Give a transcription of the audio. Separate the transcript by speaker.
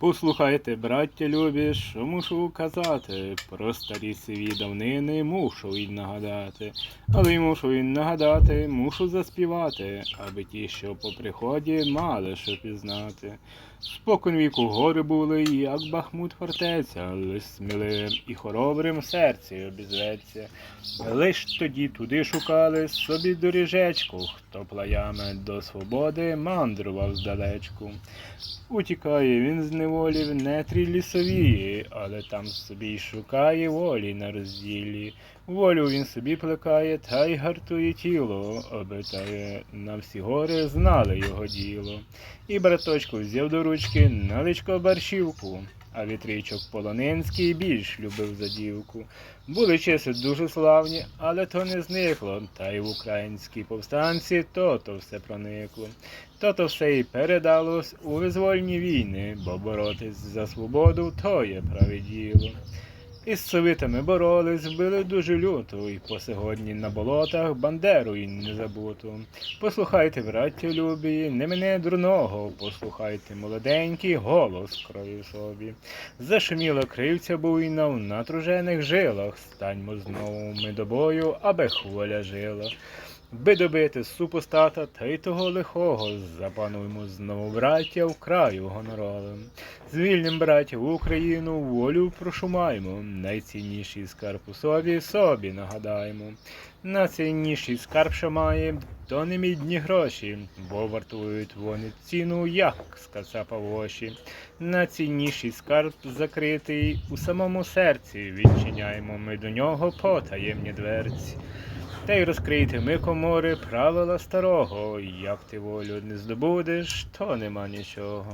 Speaker 1: Послухайте, браття любі, що мушу казати. Про старі сиві давнини мушу й нагадати. Але й мушу й нагадати, мушу заспівати, аби ті, що по приході, мали що пізнати. Спокон віку гори були, як Бахмут фортеця, лиш сміливим і хоробрим серці обізветься. Лиш тоді туди шукали собі доріжечку, хто плаями до свободи мандрував здалечку. Утікає він з неволі в нетрі лісовії, але там собі й шукає волі на розділі. Волю він собі плекає та й гартує тіло, аби та на всі гори знали його діло. І браточку взяв до ручки наличко борщівку, а вітричок полонинський більш любив за дівку. Були часи дуже славні, але то не зникло, та й в українській повстанці то-то все проникло. То-то все і передалось у визвольні війни, бо боротись за свободу то є праве діло. Із совітами боролись, били дуже люто, і по сьогодні на болотах бандеру й не забуту. Послухайте, браття любі, не мене дурного, послухайте, молоденький голос крові собі. Зашуміла кривця буйна в натружених жилах, станьмо знову ми до бою, аби хволя жила. Би добити супостата та й того лихого, запануймо знову браття в краю гоноровим. Звільним браття в Україну, волю прошумаймо, найцінніший скарб у собі собі нагадаємо. Найцінніший скарб, що має, то не мідні гроші, бо вартують вони ціну, як скацапа в очі. Найцінніший скарб закритий у самому серці, відчиняємо ми до нього потаємні дверці. Та й розкрийте ми комори правила старого, як ти волю не здобудеш, то нема нічого.